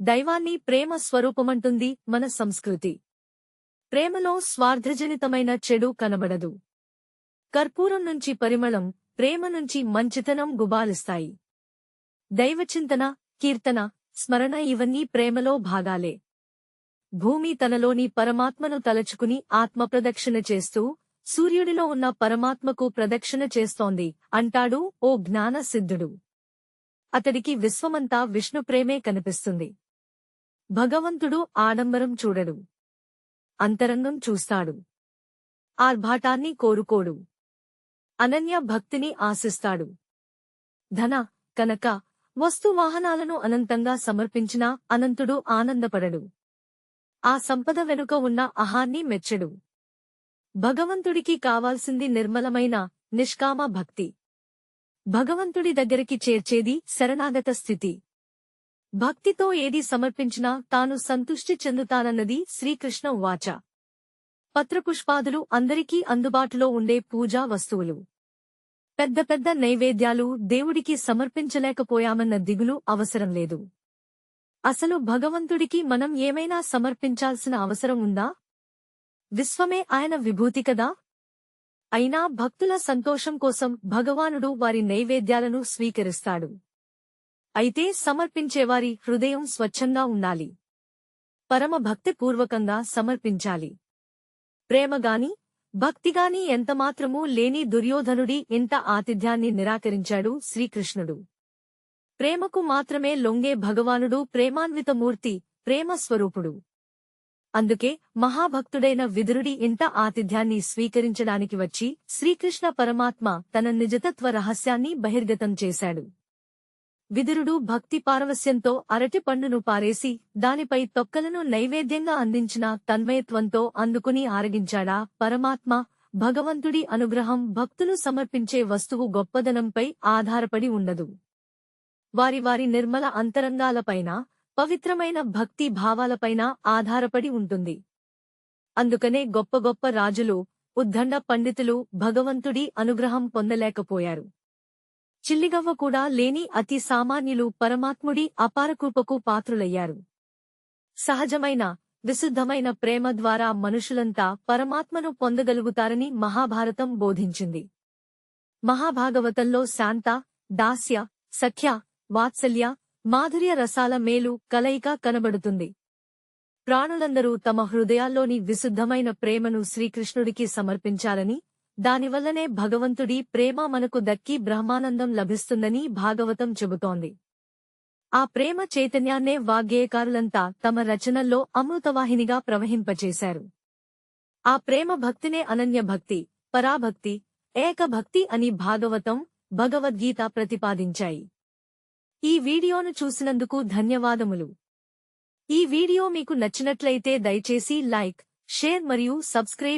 దైవాన్ని ప్రేమ స్వరూపమంటుంది మన సంస్కృతి. ప్రేమలో స్వార్థజనితమైన చెడు కనబడదు. కర్పూరం నుంచి పరిమళం ప్రేమ నుంచి మంచితనం గుబాలిస్తాయి. దైవచింతన కీర్తన స్మరణ ఇవన్నీ ప్రేమలో భాగాలే. భూమి తనలోని పరమాత్మను తలచుకుని ఆత్మప్రదక్షిణ చేస్తూ సూర్యుడిలో ఉన్న పరమాత్మకు ప్రదక్షిణ చేస్తోంది అంటాడు ఓ జ్ఞాన సిద్ధుడు అతడికి విశ్వమంతా విష్ణు ప్రేమే కనిపిస్తుంది. భగవంతుడు ఆడంబరం చూడడు. అంతరంగం చూస్తాడు. ఆర్భాటాన్ని కోరుకోడు. అనన్య భక్తిని ఆశిస్తాడు. ధన కనక వస్తువాహనాలను అనంతంగా సమర్పించినా అనంతుడు ఆనందపడడు. ఆ సంపద వెనుక ఉన్న అహాన్ని మెచ్చడు. భగవంతుడికి కావాల్సింది నిర్మలమైన నిష్కామ భక్తి. భగవంతుడి దగ్గరికి చేర్చేది శరణాగత స్థితి. భక్తితో ఏది సమర్పించినా తాను సంతుష్టి చెందుతానన్నది శ్రీకృష్ణ వాచ. పత్రపుష్పాదులు అందరికీ అందుబాటులో ఉండే పూజా వస్తువులు. పెద్ద పెద్ద నైవేద్యాలు దేవుడికి సమర్పించలేకపోయామన్న దిగులు అవసరం లేదు. అసలు భగవంతుడికి మనం ఏమైనా సమర్పించాల్సిన అవసరం ఉందా? విశ్వమే ఆయన విభూతి కదా? అయినా భక్తుల సంతోషం కోసం భగవానుడు వారి నైవేద్యాలను స్వీకరిస్తాడు. అయితే సమర్పించేవారి హృదయం స్వచ్ఛంగా ఉండాలి. పరమ భక్తిపూర్వకంగా సమర్పించాలి. ప్రేమగాని భక్తిగాని ఎంతమాత్రమూ లేని దుర్యోధనుడి ఇంత ఆతిథ్యాన్ని నిరాకరించాడు శ్రీకృష్ణుడు. ప్రేమకు మాత్రమే లొంగే భగవానుడు ప్రేమాన్వితమూర్తి ప్రేమస్వరూపుడు. అందుకే మహాభక్తుడైన విదురుడి ఇంట ఆతిథ్యాన్ని స్వీకరించడానికి వచ్చి శ్రీకృష్ణ పరమాత్మ తన నిజతత్వ రహస్యాన్ని బహిర్గతం చేశాడు. విదురుడు భక్తి పారవస్యంతో అరటి పండును పారేసి దానిపై తొక్కలను నైవేద్యంగా అందించిన తన్మయత్వంతో అందుకుని ఆరగించాడా? పరమాత్మ భగవంతుడి అనుగ్రహం భక్తులు సమర్పించే వస్తువు గొప్పదనంపై ఆధారపడి ఉండదు. వారి వారి నిర్మల అంతరంగాలపైన పవిత్రమైన భక్తి భావాలపైన ఆధారపడి ఉంటుంది. అందుకనే గొప్ప గొప్ప రాజులు ఉద్దండ పండితులు భగవంతుడి అనుగ్రహం పొందలేకపోయారు. చిల్లిగవ్వ కూడా లేని అతి సామాన్యులు పరమాత్ముడి అపారకృపకు పాత్రులయ్యారు. సహజమైన విశుద్ధమైన ప్రేమ ద్వారా మనుషులంతా పరమాత్మను పొందగలుగుతారని మహాభారతం బోధించింది. మహాభాగవతంలో శాంత దాస్య సఖ్య వాత్సల్య మాధుర్య రసాల మేలు కలయిక కనబడుతుంది. ప్రాణులందరూ తమ హృదయాల్లోని విశుద్ధమైన ప్రేమను శ్రీకృష్ణుడికి సమర్పించాలని దానివల్లనే భగవంతుడి ప్రేమ మనకు దక్కి బ్రహ్మానందం లభిస్తుందని భాగవతం చెబుతోంది. ఆ ప్రేమ చైతన్యాన్నే వాగ్గేయకారులంతా తమ రచనల్లో అమృతవాహినిగా ప్రవహింపచేశారు. ఆ ప్రేమ భక్తినే అనన్య భక్తి పరాభక్తి ఏకభక్తి అని భాగవతం భగవద్గీత ప్రతిపాదించాయి. ఈ వీడియోను చూసినందుకు ధన్యవాదములు. ఈ వీడియో మీకు నచ్చినట్లయితే దయచేసి లైక్ షేర్ మరియు సబ్స్క్రైబ్